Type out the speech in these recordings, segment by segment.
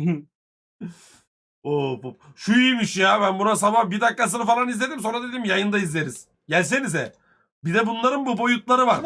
Oo, bu- şu iyiymiş ya ben buna sabah bir dakikasını falan izledim sonra dedim yayında izleriz. Gelsenize. Bir de bunların bu boyutları var.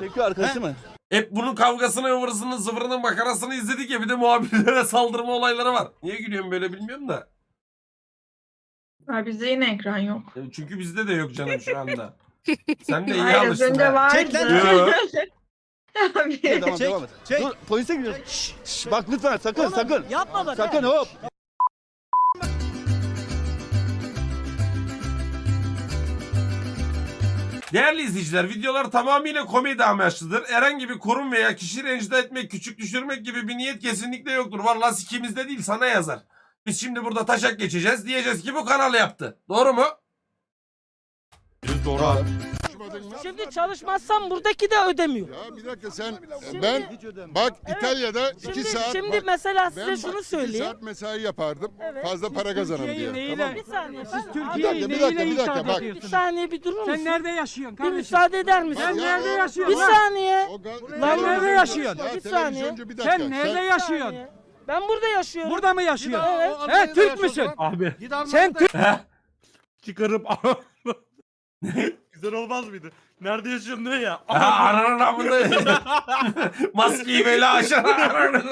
Çekiyor arkadaşı mı? Hep bunun kavgasını, ıvırısını, zıvırını, makarasını izledik ya bir de muhabirlere saldırma olayları var. Niye gülüyorum böyle bilmiyorum da. Ha, bizde yine ekran yok. E, Çünkü bizde de yok canım şu anda. Sen de iyi Hayır az alıştın önce ha. vardı. Çek lan. Yo. Abi. Tamam Çek. devam et. Çek. Dur polise gidiyoruz. Şşş, şşş, bak lütfen sakın sakın. Yapma bak. Sakın hop. Değerli izleyiciler videolar tamamıyla komedi amaçlıdır. Herhangi bir kurum veya kişi rencide etmek, küçük düşürmek gibi bir niyet kesinlikle yoktur. Vallahi sikimizde değil sana yazar. Biz şimdi burada taşak geçeceğiz. Diyeceğiz ki bu kanal yaptı. Doğru mu? Doğru abi. Şimdi çalışmazsam buradaki de ödemiyor. Ya bir dakika sen ben bak İtalya'da iki Şimdi, saat şimdi bak, mesela size ben şunu iki söyleyeyim. saat mesai yapardım. Evet. Fazla para kazanırım diye. Tamam. mı? Bir saniye. Siz Bir Türkiye'yi dakika bir dakika bir dakika bak. Bir saniye bir durur musun? Sen nerede yaşıyorsun Bir kardeşim? müsaade eder misin? Sen nerede yaşıyorsun Bir lan? saniye. O Lan nerede yaşıyorsun? Ya Bir saniye. televizyoncu bir dakika. Sen nerede yaşıyorsun? Ben burada yaşıyorum. Burada mı yaşıyorsun? Evet. He Türk müsün? Abi Sen Türk. çıkarıp Güzel olmaz mıydı? Nerede yaşıyorsun diyor ya. Ananın amını. Maskeyi böyle aşağı. ananın.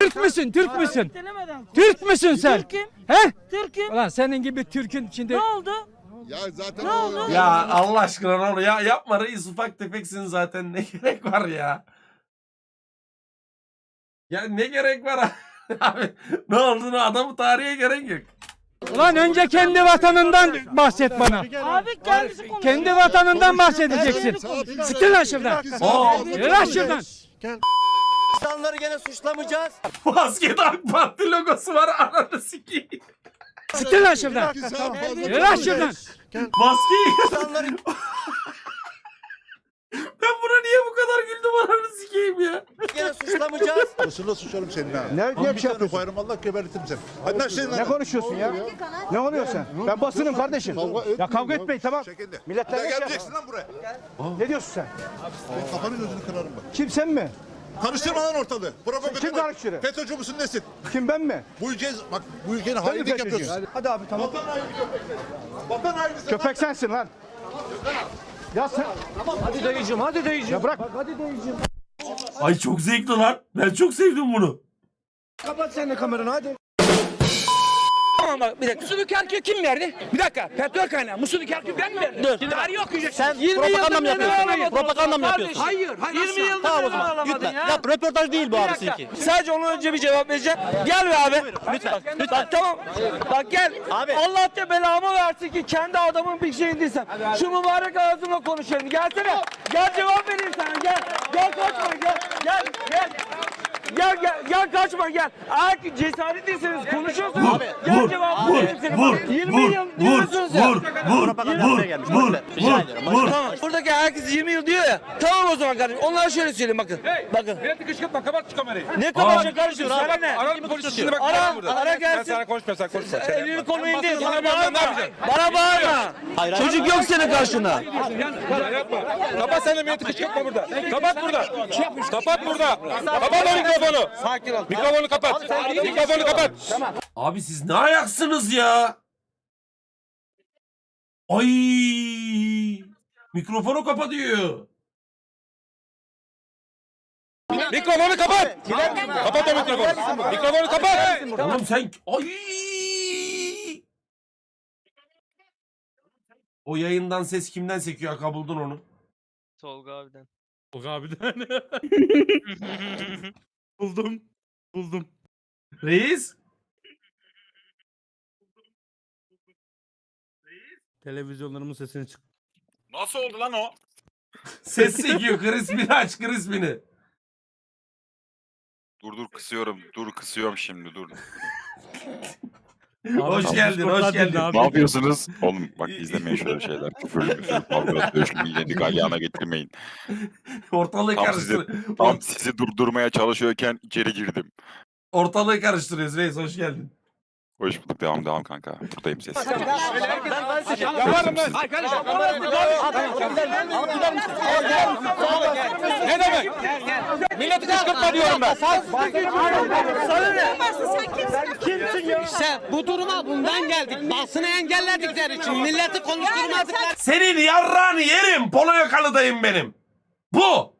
Türk müsün? Türk müsün? Denemeden. Türk müsün sen? Türk'üm. He? Türk'üm. Ulan senin gibi Türk'ün içinde Ne oldu? Ya zaten Ne oldu? ya Allah aşkına ne olur ya yapma reis ufak tefeksin zaten ne gerek var ya. Ya ne gerek var abi? ne olduğunu adamı tarihe gerek yok. Ulan önce kendi vatanından bahset bana. Abi kendisi konuşuyor. Kendi vatanından bahsedeceksin. Siktir lan şuradan. Yürü lan şuradan. İnsanları gene suçlamayacağız. Maskede AK Parti logosu var ananı sikeyim. Siktir lan şuradan. Yürü lan şuradan. Maskeyi Ben buna niye bu kadar güldüm ananı sikeyim ya. Gene suçlamayacağız. Isırla suçarım seni ha. Ne, ne şey yapıyorsun? Koyarım Allah gebertirim seni. Hadi lan şey Ne konuşuyorsun ya? Ne oluyor sen? Ben basınım kardeşim. Ya kavga etmeyin tamam. Şekilde. Milletler ne şey geleceksin lan buraya. Ne diyorsun sen? Senin kafanı gözünü kırarım bak. Kim sen mi? Karıştırma lan ortalığı. Provokatör Kim bak. karıştırıyor? FETÖ'cü müsün nesin? Kim ben mi? Bu ülke bak bu ülkenin Ben mi hainlik yapıyorsun. Hadi abi tamam. Vatan haini köpekler. Vatan hainisin lan. Köpek sensin lan. Ya sen... Hadi dayıcım, hadi dayıcım. Ya bırak. Hadi dayıcım. Ay çok zevkli lan. Ben çok sevdim bunu. Kapat sen de kameranı hadi. Tamam bak bir dakika. Musulü Kerkü kim verdi? Bir dakika. Petrol kaynağı. Musulü Kerkü ben mi verdim? Dur. Tarih okuyacaksın. Sen 20 propaganda mı yapıyorsun? Propaganda mı yapıyorsun? Hayır. hayır 20 Nasıl? yıldır Tamam o zaman. Lütfen. ya. Ya röportaj değil bu abi sizinki. Sadece ona önce bir cevap vereceğim. Gel be abi. Lütfen. Lütfen. tamam. Bak gel. Abi. Allah da belamı versin ki kendi adamın bir şeyin değilsen. Şu mübarek ağzımla konuşalım. Gelsene. Gel cevap vereyim sana. Gel. Gel kaçma gel. Gel gel. Gel gel gel kaçma gel. Eğer cesaretliyseniz konuşuyorsunuz. Vur, gel vur, cevap vur, vur, Bak, 20 vur, yıl vur, diyorsunuz ya. vur, vur, vur, vur. Rica vur, ediyorum. vur. Tamam. Buradaki herkes 20 yıl diyor ya. Tamam o zaman kardeşim. Onlara şöyle söyleyeyim bakın. bakın. Milleti kışkırtma kapat şu kamerayı. Ne kadar karışıyor abi. Sana ne? Ara bir polis şimdi bak. Ara, burada. ara gelsin. Ben sana konuşmuyorum sen konuşma. Sen Elini kolunu indir. Bana bağırma? Bana bağırma. Çocuk yok senin karşında. Yapma. Kapat sen de milleti kışkırtma burada. Kapat burada. Kapat burada. Kapat o mikrofonu. Sakin ol. Mikrofonu kapat. Mikrofonu kapat. Abi siz ne ayaksınız ya? Ay! Mikrofonu kapatıyor. Mikrofonu kapat. Kapat o mikrofonu. Mikrofonu kapat. Oğlum sen ay! O yayından ses kimden sekiyor? Aka buldun onu. Tolga abiden. Tolga abiden. Buldum. Buldum. Reis? Televizyonlarımın sesini çık. Nasıl oldu lan o? Ses sekiyor. Crispin'i aç Crispin'i. Dur dur kısıyorum. Dur kısıyorum şimdi dur. Hoş geldin, hoş geldin. ne yapıyorsunuz? Oğlum bak izlemeyin şöyle şeyler. Küfürlü küfürlü kavga dövüşlü milleti galyana getirmeyin. Ortalığı Tam karıştır. Tam sizi durdurmaya çalışıyorken içeri girdim. Ortalığı karıştırıyoruz reis hoş geldin. Hoş bulduk devam devam kanka. Buradayım ses. Ben. Ne demek? Milleti kışkırtma diyorum ben. Sana ne? işte bu duruma bundan geldik. Basını engelledikleri için milleti konuşturmadıkları Senin yarrağını yerim. Polo yakalıdayım benim. Bu.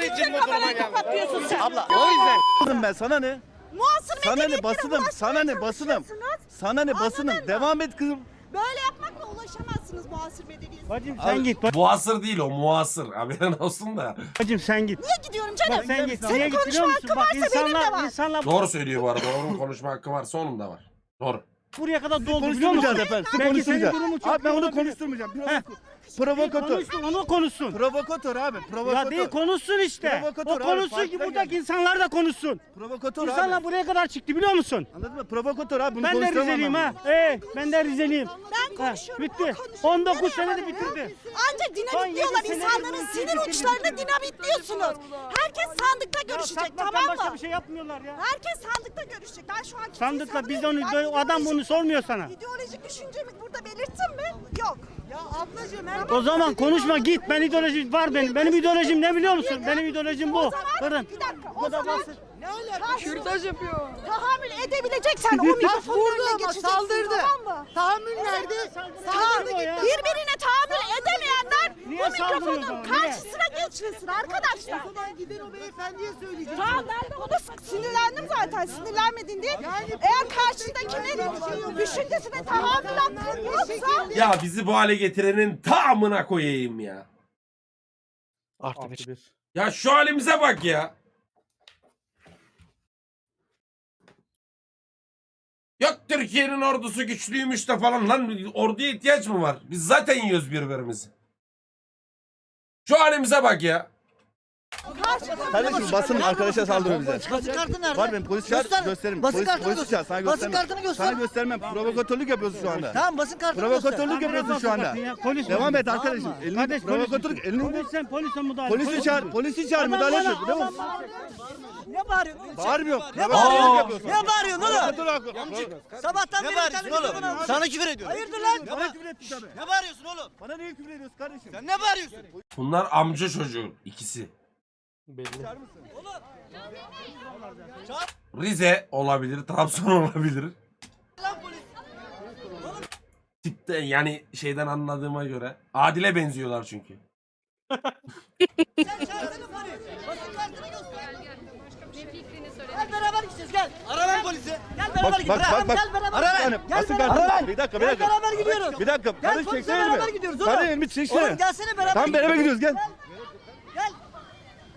için bu duruma geldik. Kapatıyorsun sen. Abla o yüzden. ben sana ne? Muasır Sana ne basınım? Sana ne basınım? Sana ne basınım? Devam et kızım. Böyle yapmakla ulaşamazsınız muasır medeniyetine. Bacım sen git. Muasır değil o muasır. Haberin olsun da. Bacım sen git. Niye gidiyorum canım? Sen git. Senin Niye git biliyor konuşma musun? Bak varsa benim de insanlar var. insanlar Doğru söylüyor bu arada. Onun konuşma hakkı varsa onun da var. Doğru. Buraya kadar doldu biliyor musun? Konuşturmayacağız efendim. Sizi Belki senin konuşturmayacağız. durumun çok Abi ben onu olabilir. konuşturmayacağım. Heh. Provokatör. Konuşsun onu konuşsun. Provokatör abi. Provokatör. Ya değil konuşsun işte. Provokatör O abi, konuşsun farkına ki buradaki gel. insanlar da konuşsun. Provokatör İnsanlar abi. buraya kadar çıktı biliyor musun? Anladın mı? Provokatör abi. Bunu Ben de konuşturamam Rizeliyim ben. ha. Ee, ben de Rizeliyim. Ben Ha, konuşuyorum. bitti. konuşuyor. 19 Nereye senede bitirdi. Ancak Son dinamitliyorlar. yedi senede İnsanların bu ülkeyi sinir bitirdi, uçlarını bitirdi. dinamitliyorsunuz. Herkes sandıkta görüşecek Sakmaktan tamam başka mı? bir şey yapmıyorlar ya. Herkes sandıkta görüşecek. Ben şu an kimseyi Sandıkla biz savunmuyorum. onu Ben adam bunu ideolojik- sormuyor sana. İdeolojik düşüncemi burada belirttim mi? Yok. Ya ablacığım her O zaman konuşma git. Ben ideolojim var benim. Benim ideolojim ne biliyor musun? Benim ideolojim bu. O zaman Bakın. bir dakika. Bu O da zaman basit. Ne alaka? Kürtaj yapıyor. Tahammül edebileceksen o mikrofonun önüne geçeceksin saldırdı. tamam mı? Tahammül nerede? Saldırdı o ya. Birbirine tahammül edemeyenler Niye bu o mikrofonun zaman? Karşısına geçmesin arkadaşlar. Gidin o beyefendiye söyleyeceğim. Tamam ben de ona sinirlendim zaten. Sinirlenmedin değil. Eğer karşındakinin düşüncesine tahammül hakkın yoksa Ya bizi bu hale getirenin tamına koyayım ya. Artı bir. Ya şu halimize bak ya. Yok Türkiye'nin ordusu güçlüymüş de falan lan orduya ihtiyaç mı var? Biz zaten yiyoruz birbirimizi. Şu halimize bak ya. Kardeşim basın arkadaşa saldırıyor bize. Basın kartı nerede? Var benim polis çağır Göster. gösteririm. Basın Polis, kartını polis göster. çağır sana Basın göstermem. kartını göster. Sana göstermem. Provokatörlük yapıyorsun şu anda. Tamam basın kartını göster. Provokatörlük yapıyorsun şu anda. Polis Devam et arkadaşım. Elini Kardeş, provokatörlük polis- elini Polis sen polise müdahale. polisi Polis- çağır. Polisi çağır müdahale et. Değil mi? Ne bağırıyorsun? Bağırmıyor. Ne Provokatörlük bağırıyorsun? yapıyorsun. Ne bağırıyorsun oğlum? Provokatör hakkı. Sabahtan beri bir tane mikrofon almış. Sana küfür ediyor. Hayırdır lan? Bana küfür ettin tabii. Ne bağırıyorsun oğlum? Bana niye küfür ediyorsun kardeşim? Sen ne bağırıyorsun? Bunlar amca çocuğu ikisi. Rize olabilir, Trabzon olabilir. Tipte yani şeyden anladığıma göre. Adile benziyorlar çünkü. Sen çağırsana polis. Basın kartını göster. Gel beraber gideceğiz gel. Ara lan polisi. Gel beraber Bak gidiyoruz. bak bak bak. Gel beraber. Gel basın beraber. kartı. Bir dakika bir Gel dakika. beraber gidiyoruz. Bir dakika. Gel Kardeş polise çeksene beraber mi? gidiyoruz oğlum. Kardeş elimi çeksene. Oğlum gelsene beraber. Tamam beraber gidiyoruz. Gel.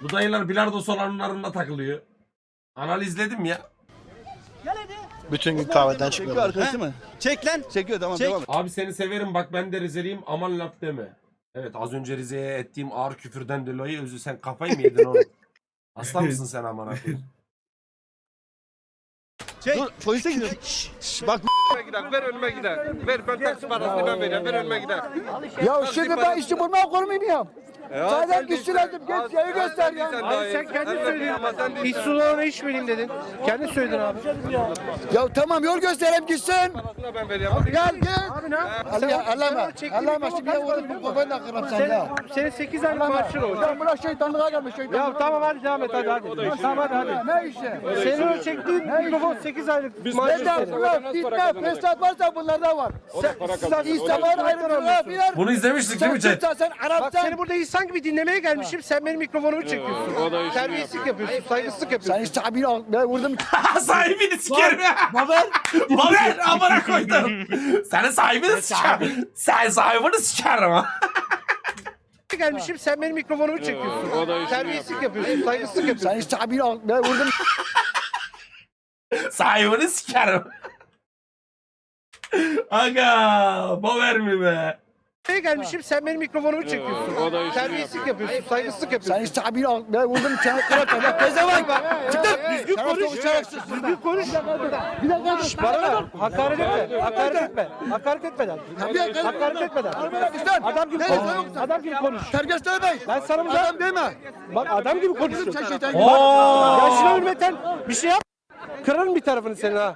Bu dayılar bilardo salonlarında takılıyor. Analizledim ya. Gel hadi. Bütün gün kahveden çıkıyor. Çekiyor arkadaşı mı? Çek lan. Çekiyor tamam Çek. devam et. Abi seni severim bak ben de Rizeliyim aman laf deme. Evet az önce Rize'ye ettiğim ağır küfürden dolayı özü sen kafayı mı yedin oğlum? Hasta mısın sen aman koyayım? Dur polise gidiyoruz. Şşş, bak Ver önüme gider. Ver ben taksi parasını ben vereyim. Ver önüme gider. Ya şimdi ben işi bulma kurmayayım. Zaten güçlü lazım. Geç yayı göster ya. Abi sen kendin söyledin. İç sularına içmeliyim dedin. Kendin söyledin abi. Ya tamam yol göstereyim gitsin. Parasını ben vereyim. Gel gel. Allah Allah'ım. Allah'ım şimdi bir oğlum bu babayla kırım sen ya. Senin 8 aylık maaşın oldu. Ya bırak şeytanlığa gelmiş şeytan. Ya tamam hadi devam et hadi hadi. Tamam hadi hadi. Ne işi? Senin o çektiğin mikrofon 8 aylık maaşın senin. Yok fitne fesat varsa bunlarda var. Sen İslam'ın ayrımcılığı bilir. Bunu izlemiştik değil Sen mi? Türksen sen Bak Arapsan. seni burada insan gibi dinlemeye gelmişim. Sen benim mikrofonumu çekiyorsun. Terbiyesizlik yapıyorsun, saygısızlık Sen yapıyorsun. işte abi ben vurdum. sahibini sikerim. Baber. Baber amına koydum. Senin sahibini sikerim. Sen sahibini sikerim ha. gelmişim. Sen benim mikrofonumu çekiyorsun. Terbiyesizlik yapıyorsun, saygısızlık yapıyorsun. Sen işte abi ben vurdum. Sahibini sikerim. Aga, Baber mi be? Buraya gelmişim. Sen benim mikrofonumu çekiyorsun. Terbiyesizlik yapıyorsun, saygısızlık Sen yapıyorsun. işte abi ben vurdum. Kırıp bak pezevenk bak. Çıktı. Düzgün konuş. Düzgün konuş. Bir dakika. Bana bak. Hakaret etme. Hakaret etme. Hakaret etmeden. Hakaret etmeden. Adam gibi konuş. Adam gibi konuş. Terbiyesiz deme. Ben sana burada Adam deme. bak adam gibi konuşuyorum. Sen şeytan. Oo. Yaşına hürmeten bir şey yap. Kırarım bir tarafını senin ha.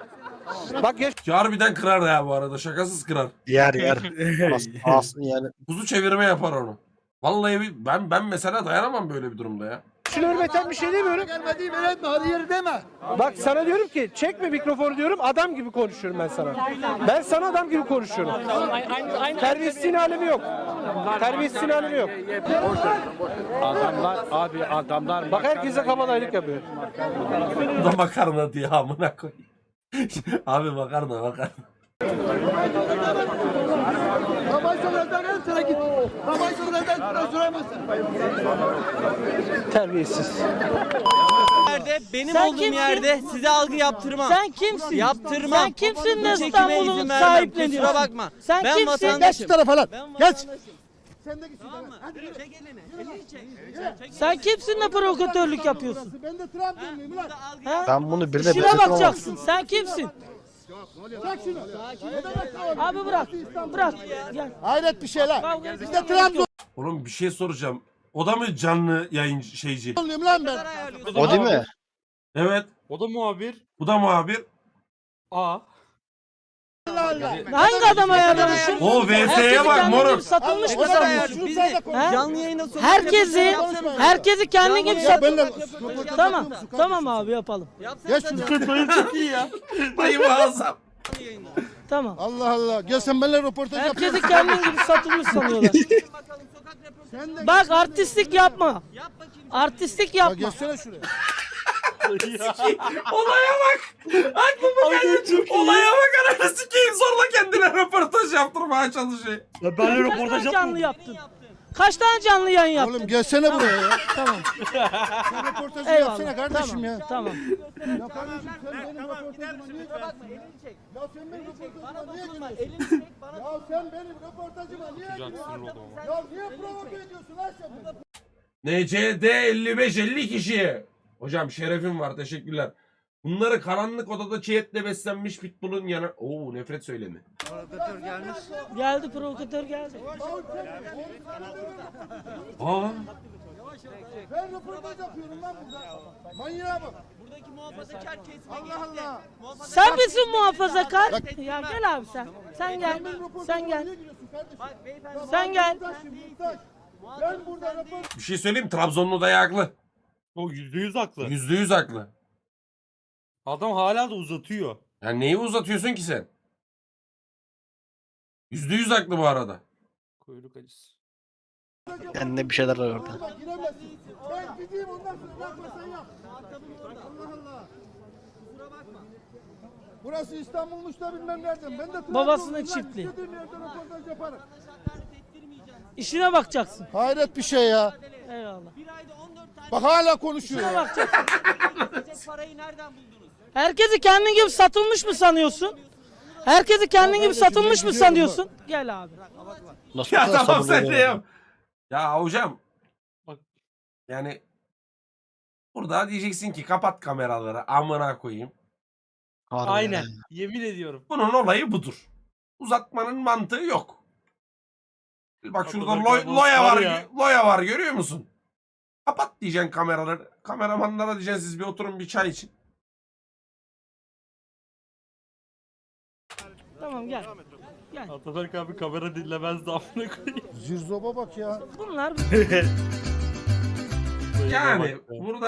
Bak Ki harbiden kırar ya bu arada şakasız kırar. Yer yer. Aslında yani. Kuzu çevirme yapar onu. Vallahi bir- ben ben mesela dayanamam böyle bir durumda ya. Başını hürmeten bir şey demiyorum. Gelmediğim yere etme. Hadi yeri deme. Bak sana diyorum ki çekme mikrofonu diyorum adam gibi konuşuyorum ben sana. Ben sana adam gibi konuşuyorum. Terbiyesizliğin alemi yok. Terbiyesizliğin alemi yok. Adamlar abi adamlar bak herkese kabadayılık yapıyor. Bu da makarna diye amına koyayım. Abi makarna makarna. Babay sonradan en sıra git. Babay sonradan sıra süremezsin. Terbiyesiz. Yerde, benim Sen olduğum kimsin? yerde size algı yaptırmam. Sen kimsin? Yaptırmam. Sen kimsin de Bu çekime İstanbul'u izin vermem. sahipleniyorsun? Kusura bakma. Sen ben kimsin? vatandaşım. Geç şu tarafa lan. Ben Geç. Sen de git. Tamam mı? Çek elini. Elini çek. Çek Sen kimsin de provokatörlük yapıyorsun? Ben de Trabzonluyum lan. algı Ha? Ben bunu birine İşine bakacaksın. Sen kimsin? Bırak şunu. Abi bırak. Bırak. Gel. Hayret bir şey lan. Kavga Biz etmeye de gerek yok. Trabzonluyum Oğlum bir şey soracağım. O da mı canlı yayın şeyci? lan ben. O değil mi? Evet. O da muhabir. Bu da muhabir. A. Hangi adam ayarlamışsın? O VS'ye bak moruk. satılmış mı sanıyorsun? Biz de canlı yayına sokup Herkesi, herkesi kendi gibi sat. Benimle Tamam, tamam abi yapalım. Geç şunu. Dayı muazzam. Tamam. Allah Allah. Gel sen benimle röportaj yap. Herkesi kendin gibi satılmış sanıyorlar. Bak artistlik yapma. Artistlik Ya yapma. gelsene şuraya. Olaya bak. Aklıma geldi. Olaya bak ananı sikeyim. Zorla kendine röportaj yaptırmaya çalışıyor. Kaç tane canlı yaptın? Kaç tane canlı yayın yaptın? Oğlum gelsene buraya ya. Tamam. Sen röportajı yapsana Eyvallah. kardeşim Tamam. ya. Tamam. Ya kardeşim sen benim röportajıma niye giriyorsun? Ya sen benim röportajıma niye giriyorsun? Ya sen benim röportajıma niye giriyorsun? Ya niye provoke ediyorsun lan sen beni? NCD 55 50 kişi. Hocam şerefim var teşekkürler. Bunları karanlık odada çiğetle beslenmiş pitbull'un yanı... Oo nefret söylemi. Geldi provokatör geldi. Aa. Ben röportaj yapıyorum lan burada. Manyağa bak. Buradaki muhafazakar kesme Allah Allah. Sen misin muhafazakar? Ya gel abi sen. Sen gel. Sen gel. Sen gel. Ben burada röportaj... Bir şey söyleyeyim Trabzonlu dayı haklı. O yüzde yüz haklı. Yüzde yüz haklı. Adam hala da uzatıyor. Yani neyi uzatıyorsun ki sen? Yüzde yüz haklı bu arada. Kuyruk acısı. Kendine bir şeyler var orada. Bak giremezsin. Ben gideyim ondan sonra bakmasan yap. Allah Allah. Burası İstanbul'muş da bilmem nereden. Ben de Babasının çiftliği. İstediğim yerden röportaj yaparım. İşine bakacaksın. Hayret bir şey ya. Eyvallah. Bir ayda 14 tane Bak hala konuşuyor ya. bakacaksın. parayı nereden buldunuz? Herkesi kendin gibi satılmış mı sanıyorsun? Herkesi kendin gibi satılmış mı sanıyorsun? Gel abi. Nasıl Ya tamam sen de yap. Ya hocam. Bak. Yani burada diyeceksin ki kapat kameraları amına koyayım. Aynen. ya. Yemin ediyorum. Bunun olayı budur. Uzatmanın mantığı yok. Bak şurada loy, loya var var, ya. loya var görüyor musun? Kapat diyeceksin kameraları. Kameramanlara diyeceksin siz bir oturun bir çay için. Tamam gel. Gel. Ataberk abi kamera dinlemez de amına koyayım. Zirzoba bak ya. Bunlar Yani burada